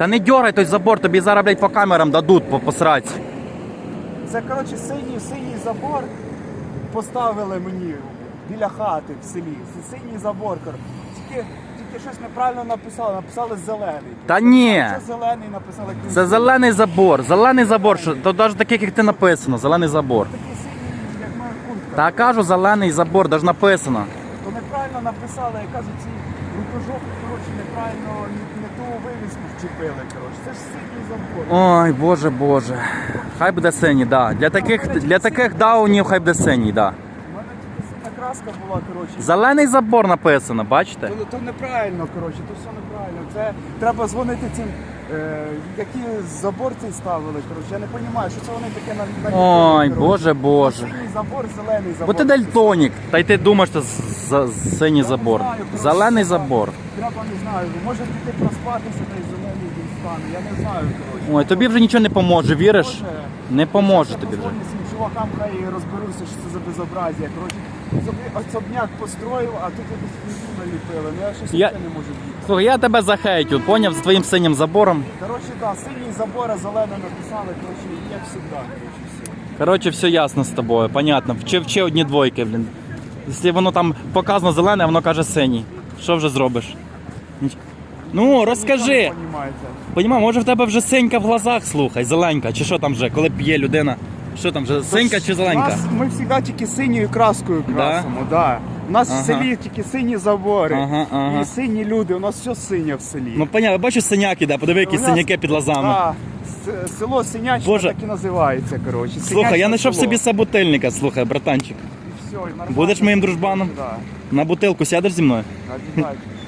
Та не дьорай той забор, тобі зараз, блядь, по камерам дадуть по посраці. Це, коротше, синій, синій забор поставили мені біля хати в селі. Це синій забор, коротше. Тільки, тільки щось неправильно написали, написали зелений. Та ні. Це зелений написали. крім Це зелений забор, зелений забор, що то навіть таких, як ти написано, зелений забор. Такий синій, як моя куртка. Та кажу, зелений забор, навіть написано. То неправильно написали, я кажу, ці рукожопи, коротше, неправильно не, ту вивіску вчепили, коротше. Це ж синій забор. Ой, боже, боже. Хай буде синій, да. Для таких, для таких даунів хай буде синій, да. У мене тільки синя краска була, коротше. Зелений забор написано, бачите? То, то неправильно, коротше, то все неправильно. Це треба дзвонити цим, е, які забор цей ставили. Коротше, я не розумію, що це вони таке на, на Ой, боже, боже. Синій забор, зелений забор. Бо ти дальтонік, та й ти думаєш, що з- з- синій забор. Зелений забор. Треба не знаю, може піти проспатися, та й зелений стане. Я не знаю, коротше. Ой, тобі вже нічого не поможе, віриш? Не поможе тобі вже. цим чувакам, хай розберуться, що це за безобразія. Коротше, особняк построїв, а тут якусь наліпили. Ну я щось Я- я... не можу діти. Слухай, я тебе захейтю, поняв, з твоїм синім забором. Коротше, так, синій забор, а зелене написали, коротше, як завжди, коротше, все. Коротше, все ясно з тобою, понятно. Вчи, вчи одні двойки, блін. Якщо воно там показано зелене, а воно каже синій. Що вже зробиш? Ну, розкажи. Понімаю, може в тебе вже синька в глазах, слухай, зеленька, чи що там вже, коли п'є людина. Що там вже, синька чи зеленька? Нас, ми завжди тільки синьою краскою красимо, да? У нас Ага. в селі тільки сині забори Ага, ага. і сині люди, у нас все синє в селі. Ну, понятно, бачу синяк іде, подиви, які синяки під глазами. Да, село Синячне так і називається, коротше. Слухай, я знайшов собі собутильника, слухай, братанчик. Все, і нормально. Будеш моїм дружбаном? Да, На бутилку сядеш зі мною? обов'язково.